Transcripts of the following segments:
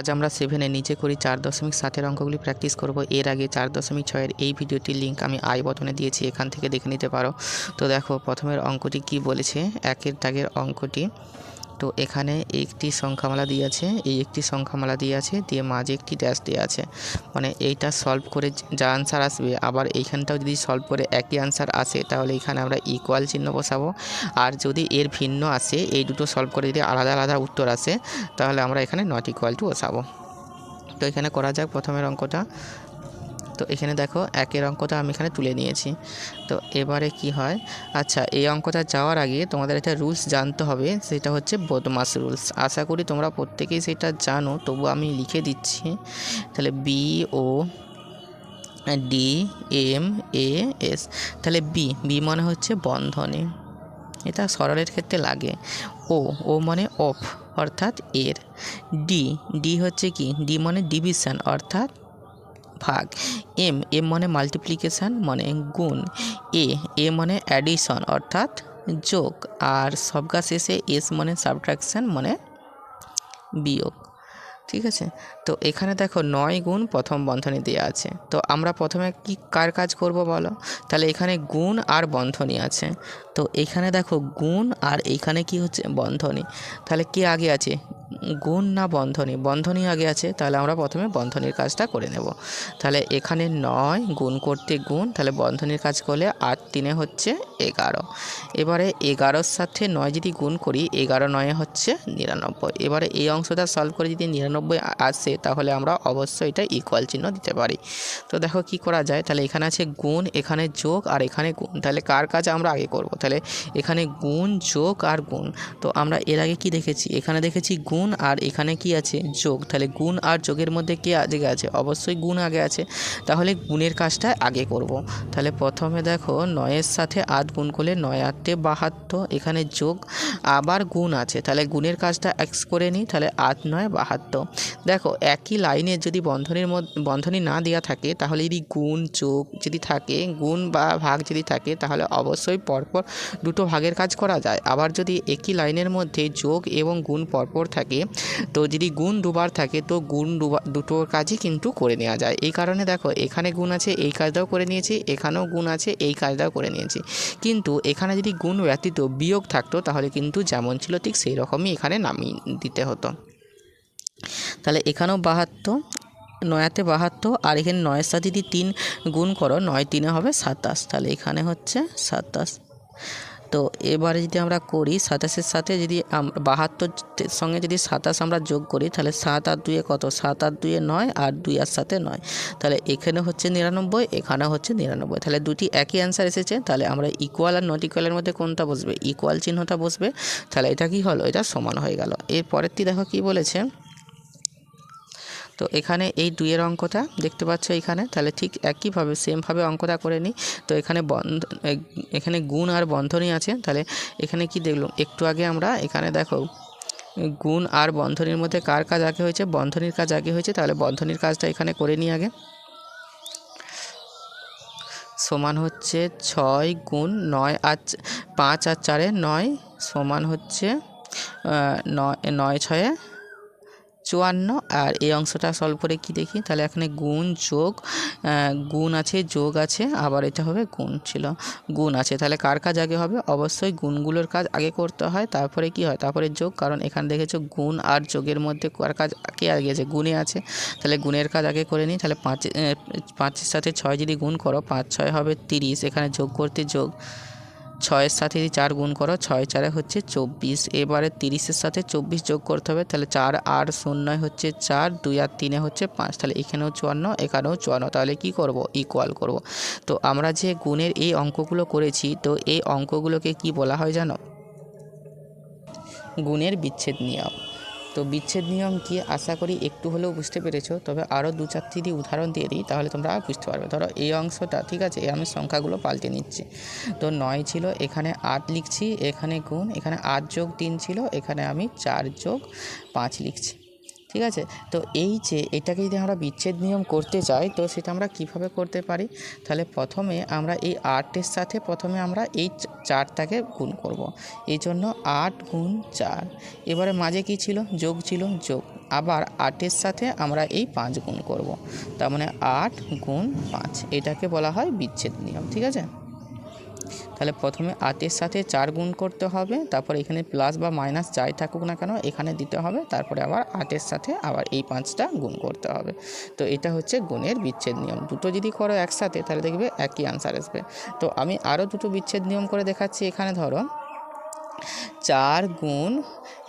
আজ আমরা সেভেনে নিচে করি চার দশমিক সাতের অঙ্কগুলি প্র্যাকটিস করব। এর আগে চার দশমিক ছয়ের এই ভিডিওটির লিঙ্ক আমি আই বটনে দিয়েছি, এখান থেকে দেখে নিতে পারো। তো দেখো, প্রথমের অঙ্কটি কি বলেছে? একের দাগের অঙ্কটি তো এখানে একটি সংখ্যামালা দিয়ে আছে, এই একটি সংখ্যামালা দিয়ে আছে, দিয়ে মাঝে একটি ড্যাশ দিয়ে আছে। মানে এইটা সলভ করে যা আনসার আসবে, আবার এইখানটাও যদি সলভ করে একই আনসার আসে, তাহলে এখানে আমরা ইকুয়াল চিহ্ন বসাবো। আর যদি এর ভিন্ন আসে, এই দুটো সলভ করে যদি আলাদা আলাদা উত্তর আসে, তাহলে আমরা এখানে নট ইকুয়াল টু বসাবো। তো এখানে করা যাক প্রথমের অঙ্কটা। তো এখানে দেখো একের অঙ্কটা আমি এখানে তুলে নিয়েছি। তো এবারে কি হয়? আচ্ছা এই অঙ্কটা যাওয়ার আগে তোমাদের একটা রুলস জানতে হবে, সেটা হচ্ছে বদমাস রুলস। আশা করি তোমরা প্রত্যেকেই সেটা জানো, তবু আমি লিখে দিচ্ছি। তাহলে B O D M A S তাহলে বি বি মানে হচ্ছে বন্ধনী। এটা সরলের ক্ষেত্রে লাগে। ও ও মানে অফ অর্থাৎ এর। ডি ডি হচ্ছে কি? ডি মানে ডিভিশন অর্থাৎ ভাগ। এম এম মানে মাল্টিপ্লিকেশান মানে গুণ। এ এ মানে অ্যাডিশন অর্থাৎ যোগ। আর সবগা শেষে এস মানে সাবট্রাকশান মানে বিয়োগ। ঠিক আছে? তো এখানে দেখো নয় গুণ প্রথম বন্ধনী দেওয়া আছে। তো আমরা প্রথমে কি, কার কাজ করব বলো? তাহলে এখানে গুণ আর বন্ধনী আছে। তো এখানে দেখো গুণ আর এইখানে কি হচ্ছে? বন্ধনী। তাহলে কে আগে আছে? গুণ না বন্ধনী? বন্ধনী আগে আছে, তাহলে আমরা প্রথমে বন্ধনীর কাজটা করে নেব। তাহলে এখানে নয় গুণ করতে গুণ, তাহলে বন্ধনীর কাজ করলে আট তিনে হচ্ছে এগারো। এবারে এগারোর সাথে নয় যদি গুণ করি, এগারো নয় হচ্ছে নিরানব্বই। এবারে এই অংশটা সলভ করে যদি নিরানব্বই আ- আসে, তাহলে আমরা অবশ্যই এটা ইকুয়াল চিহ্ন দিতে পারি। তো দেখো কি করা যায়, তাহলে এখানে আছে গুণ, এখানে যোগ আর এখানে গুণ। তাহলে কার কাজ আমরা আগে করব? তাহলে এখানে গুণ, যোগ আর গুণ। তো আমরা এর আগে কি দেখেছি? এখানে দেখেছি গুণ আর এখানে কি আছে? যোগ। তাহলে গুণ আর যোগের মধ্যে কে আগে আছে? অবশ্যই গুণ আগে আছে। তাহলে গুণের কাজটা আগে করব। তাহলে প্রথমে দেখো নয়ের সাথে আট গুণ করলে নয় আটটে বাহাত্তর, এখানে যোগ আবার গুণ আছে। তাহলে গুণের কাজটা এক্স করে নিই, তাহলে আট, নয়, বাহাত্তর। দেখো, একই লাইনে যদি বন্ধনীর মধ্যে বন্ধনী না দেওয়া থাকে, তাহলে যদি গুণ, যোগ যদি থাকে, গুণ বা ভাগ যদি থাকে, তাহলে অবশ্যই পরপর দুটো ভাগের কাজ করা যায়। আবার যদি একই লাইনের মধ্যে যোগ এবং গুণ পরপর থাকে, তো যদি গুণ দুবার থাকে, তো গুণ দুবার দুটোর কাজই কিন্তু করে নেওয়া যায়। এই কারণে দেখো, এখানে গুণ আছে, এই কাজটাও করে নিয়েছি, এখানেও গুণ আছে, এই কাজটাও করে নিয়েছি। কিন্তু এখানে যদি গুণ ব্যতীত বিয়োগ থাকতো, তাহলে কিন্তু যেমন ছিল, ঠিক সেই রকমই এখানে নামিয়ে দিতে হতো। তাহলে এখানেও বাহাত্তর, নয়াতে বাহাত্তর, আর এখানে নয়ের সাথে যদি তিন গুণ করো, নয় তিনে হবে সাতাশ। তাহলে এখানে হচ্ছে সাতাশ। তো এবারে যদি আমরা করি, সাতাশের সাথে যদি বাহাত্তর সঙ্গে যদি সাতাশ আমরা যোগ করি, তাহলে সাত আর দুয়ে কত? সাত আর দুয়ে নয় আর দুই আর সাথে নয়। তাহলে এখানে হচ্ছে নিরানব্বই, এখানে হচ্ছে নিরানব্বই। তাহলে দুটি একই অ্যান্সার এসেছে। তাহলে আমরা ইকুয়াল আর নট ইকুয়ালের মধ্যে কোনটা বসবে? ইকুয়াল চিহ্নটা বসবে। তাহলে এটা কি হলো? এটা সমান হয়ে গেল। এর পরেরটি দেখো কি বলেছে? তো এখানে এই দুইয়ের অঙ্কটা দেখতে পাচ্ছ এখানে, তাহলে ঠিক একইভাবে সেমভাবে অঙ্কটা করে নিই। তো এখানে বন্ধ এখানে গুণ আর বন্ধনী আছে, তাহলে এখানে কি দেখলাম একটু আগে আমরা এখানে দেখো, গুণ আর বন্ধনীর মধ্যে কার কাজ আগে হয়েছে? বন্ধনীর কাজ আগে হয়েছে, তাহলে বন্ধনীর কাজটা এখানে করে নিই আগে। সমান হচ্ছে ছয় গুণ নয় আর পাঁচ আর চারে নয় সমান হচ্ছে নয় নয় ছয়ে চুয়ান্ন, আর এই অংশটা সলভ করে কি দেখি? তাহলে এখানে গুণ যোগ গুণ আছে, যোগ আছে, আবার এটা হবে গুণ ছিল। গুণ আছে, তাহলে কার কাজ আগে হবে? অবশ্যই গুণগুলোর কাজ আগে করতে হয়, তারপরে কি হয়? তারপরে যোগ, কারণ এখানে দেখেছ গুণ আর যোগের মধ্যে কার কাজ কে আগে আছে গুণে আছে। তাহলে গুণের কাজ আগে করে নিই, তাহলে পাঁচ পাঁচের সাথে ছয় যদি গুণ করো, পাঁচ, ছয় হবে তিরিশ, এখানে যোগ করতে যোগ। ছয়ের সাথে যদি চার গুণ করো, ছয় চারে হচ্ছে চব্বিশ। এবারে তিরিশের সাথে চব্বিশ যোগ করতে হবে, তাহলে চার আর শূন্য হচ্ছে চার, দুই আর তিনে হচ্ছে পাঁচ, তাহলে এখানেও চুয়ান্ন এখানেও চুয়ান্ন, তাহলে কি করব? ইকুয়াল করব। তো আমরা যে গুণের এই অঙ্কগুলো করেছি, তো এই অঙ্কগুলোকে কি বলা হয় জানো? গুণের বিচ্ছেদ নিয়ম। তো বিচ্ছেদ নিয়ম কি আশা করি একটু হলেও বুঝতে পেরেছ? তবে আরও দু চারটি উদাহরণ দিয়ে দিই, তাহলে তোমরা বুঝতে পারবে। ধরো এই অংশটা, ঠিক আছে? আমি সংখ্যাগুলো পাল্টে নিচ্ছি। তো নয় ছিল, এখানে আট লিখছি, এখানে গুণ, এখানে আট যোগ তিন ছিল, এখানে আমি চার যোগ পাঁচ লিখছি। ঠিক আছে? তো এই যে এটাকে যদি আমরা বিচ্ছেদ নিয়ম করতে চাই, তো সেটা আমরা কীভাবে করতে পারি? তাহলে প্রথমে আমরা এই আটের সাথে প্রথমে আমরা এই চারটাকে গুণ করব। এই জন্য আট গুণ চার। এবারে মাঝে কি ছিল? যোগ ছিল, যোগ। আবার আটের সাথে আমরা এই পাঁচ গুণ করব। তার মানে আট গুণ পাঁচ। এটাকে বলা হয় বিচ্ছেদ নিয়ম, ঠিক আছে? তাহলে প্রথমে আটের সাথে চার গুণ করতে হবে, তারপর এখানে প্লাস বা মাইনাস যাই থাকুক না কেন এখানে দিতে হবে, তারপরে আবার আটের সাথে আবার এই পাঁচটা গুণ করতে হবে। তো এটা হচ্ছে গুণের বিচ্ছেদ নিয়ম। দুটো যদি করো একসাথে তাহলে দেখবে একই আনসার আসবে। তো আমি আরও দুটো বিচ্ছেদ নিয়ম করে দেখাচ্ছি এখানে ধরো, চার গুণ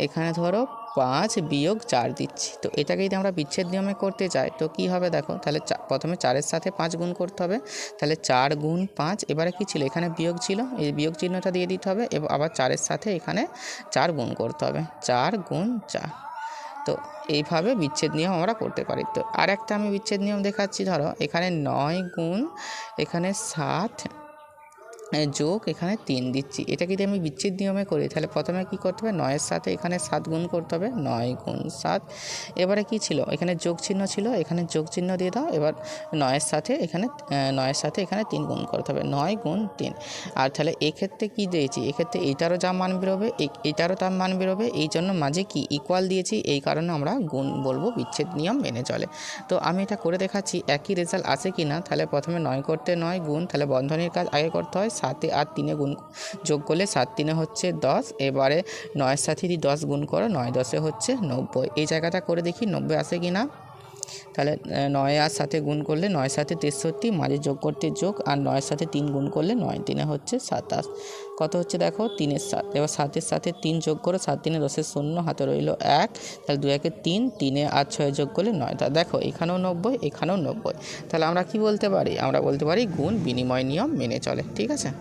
এখানে ধরো পাঁচ বিয়োগ চার দিচ্ছি। তো এটাকে যদি আমরা বিচ্ছেদ নিয়মে করতে চাই তো কি হবে দেখো, তাহলে প্রথমে চারের সাথে পাঁচ গুণ করতে হবে, তাহলে চার গুণ পাঁচ, এবারে কি ছিল? এখানে বিয়োগ ছিল, এই বিয়োগ চিহ্নটা দিয়ে দিতে হবে, এবং, আবার চারের সাথে এখানে চার গুণ করতে হবে, চার গুণ চার। তো এইভাবে বিচ্ছেদ নিয়ম আমরা করতে পারি। তো আর একটা আমি বিচ্ছেদ নিয়ম দেখাচ্ছি, ধরো, এখানে নয় গুণ, এখানে সাত যোগ এখানে তিন দিচ্ছি। এটা যদি আমি বিচ্ছেদ নিয়মে করি, তাহলে প্রথমে কি করতে হবে? নয়ের সাথে এখানে সাত গুণ করতে হবে। নয় গুণ সাত। এবারে কি ছিল? এখানে যোগ চিহ্ন ছিল। এখানে যোগ চিহ্ন দিয়ে দাও। এবার নয়ের সাথে এখানে নয়ের সাথে এখানে তিন গুণ করতে হবে। নয় গুণ তিন। আর তাহলে এক্ষেত্রে কি দিয়েছি? এক্ষেত্রে এইটারও যা মান বেরোবে, এই- এইটারও তার মান বেরোবে। এই জন্য মাঝে কি ইকুয়াল দিয়েছি? এই কারণে আমরা গুণ বলব বিচ্ছেদ নিয়ম মেনে চলে। তো আমি এটা করে দেখাচ্ছি, একই রেজাল্ট আসে কি না তাহলে প্রথমে নয় করতে নয়, গুণ। তাহলে বন্ধনীর কাজ আগে করতে হয়। সাতে আর তিনে গুণ যোগ করলে সাত তিনে হচ্ছে দশ, এবারে নয়ের সাথে যদি দশ গুণ করো, নয় দশে হচ্ছে নব্বই। এই জায়গাটা করে দেখি নব্বই আসে কি না? তাহলে নয় আর সাথে গুণ করলে নয় সাথে তেষট্টি, মাঝে যোগ করতে যোগ, আর নয়ের সাথে তিন গুণ করলে নয়, তিনে হচ্ছে সাতাশ। কত হচ্ছে দেখো তিনের সাত। এবার সাতের সাথে তিন যোগ করো সাত তিনে দশের শূন্য হাতে রইল এক। তাহলে দু একে তিন, তিনে আর ছয় যোগ করলে নয়। তা দেখো এখানেও নব্বই এখানেও নব্বই। তাহলে আমরা কি বলতে পারি? আমরা বলতে পারি গুণ বিনিময় নিয়ম মেনে চলে। ঠিক আছে?